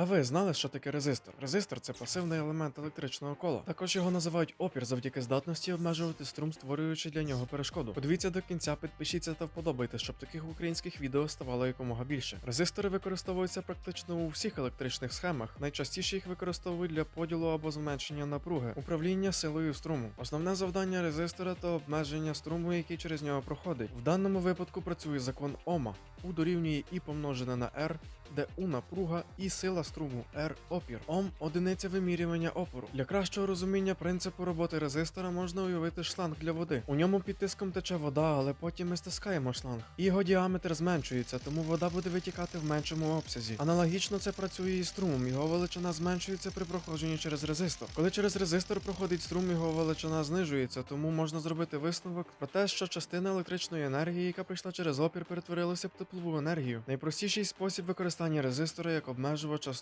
А ви знали, що таке резистор? Резистор це пасивний елемент електричного кола. Також його називають опір завдяки здатності обмежувати струм, створюючи для нього перешкоду. Подивіться до кінця, підпишіться та вподобайте, щоб таких українських відео ставало якомога більше. Резистори використовуються практично у всіх електричних схемах. Найчастіше їх використовують для поділу або зменшення напруги, управління силою струму. Основне завдання резистора то обмеження струму, який через нього проходить. В даному випадку працює закон Ома. У дорівнює І помножене на R, де У напруга і сила струму R опір. Ом одиниця вимірювання опору. Для кращого розуміння принципу роботи резистора можна уявити шланг для води. У ньому під тиском тече вода, але потім ми стискаємо шланг. Його діаметр зменшується, тому вода буде витікати в меншому обсязі. Аналогічно це працює і струмом. Його величина зменшується при проходженні через резистор. Коли через резистор проходить струм, його величина знижується, тому можна зробити висновок про те, що частина електричної енергії, яка прийшла через опір, перетворилася в теплову енергію. Найпростіший спосіб використання резистора як обмежувача